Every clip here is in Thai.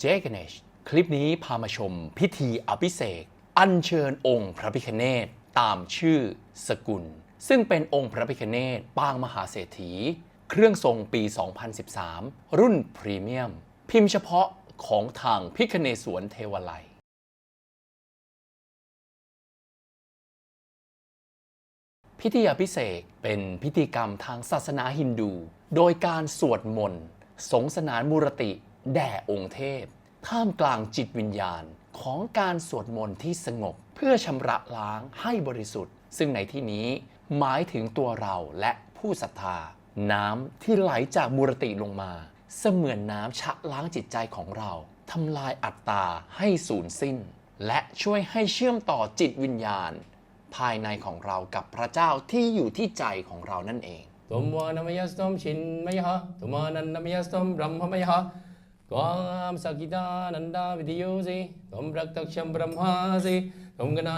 เจเกเนชคลิปนี้พามาชมพิธีอภิเษกอัญเชิญองค์พระพิคเนตตามชื่อสกุล ซึ่งเป็นองค์พระพิคเนตปางมหาเศรษฐี เครื่องทรงปี 2013 รุ่นพรีเมียม พิมพ์เฉพาะของทางพิคเนสวนเทวไลยพิธีอภิเษกเป็นพิธีกรรมทางศาสนาฮินดู โดยการสวดมนต์ สงสนานมูรติ แด่องค์เทพ ท่ามกลางจิตวิญญาณของการสวดมนต์ที่สงบ เพื่อชำระล้างให้บริสุทธิ์ ซึ่งในที่นี้หมายถึงตัวเราและผู้ศรัทธา น้ำที่ไหลจากมูรติลงมา เสมือนน้ำชะล้างจิตใจของเราทำลายอัตตาให้สูญสิ้น และช่วยให้เชื่อมต่อจิตวิญญาณ ภายในของเรากับพระเจ้าที่อยู่ที่ใจของเรานั่นเองตุมวานามยสตมชินมยะตุมานันนามยสตมบรมมยะกวามสกิตานันดาวิทยุสิตุมรักตักชัมบรมหา สิตุมกตักชัมบรมว่า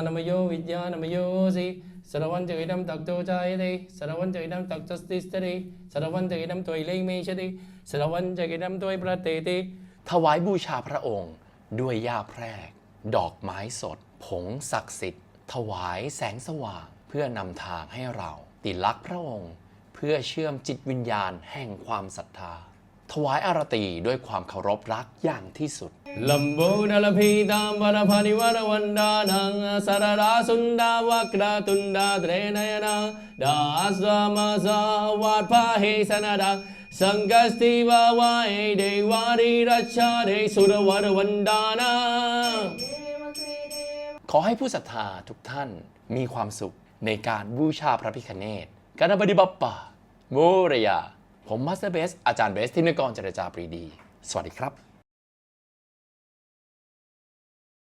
นามโยวิญญาณามโยสิสารวันเจอิดัมตักโตใจเดสารวันเจอิดัมตักตัสติสเตดิสารวันเจอิดัมตัวเล่งเมชดิสารวันเจอิดัมตัวประเตติถวายบูชาพระองค์ ด้วยหญ้าแพรก ดอกไม้สด ผงศักดิ์สิทธิ์ ถวายแสงสว่าง เพื่อนำทางให้เรา ติดลักษ์พระองค์ เพื่อเชื่อมจิตวิญญาณแห่งความศรัทธา ถวายอารตีด้วยความเคารพรักอย่างที่สุดลัมโบดลพีตามวรพานิวรวันดานังสารราสุนดาวกราตุนดาเตรนยนาดาสมาสาวาพาเฮสนาดาสังกัสติวาวาเอเดวารีรัชชาเดสุรวรวันดานาขอให้ผู้ศรัทธาทุกท่านมีความสุขในการบูชาพระพิคเนตกานาบดิบัปปะโมเรีย ผมมาสเตอร์เบสอาจารย์เบสทินกรเจรจาปรีดี สวัสดีครับ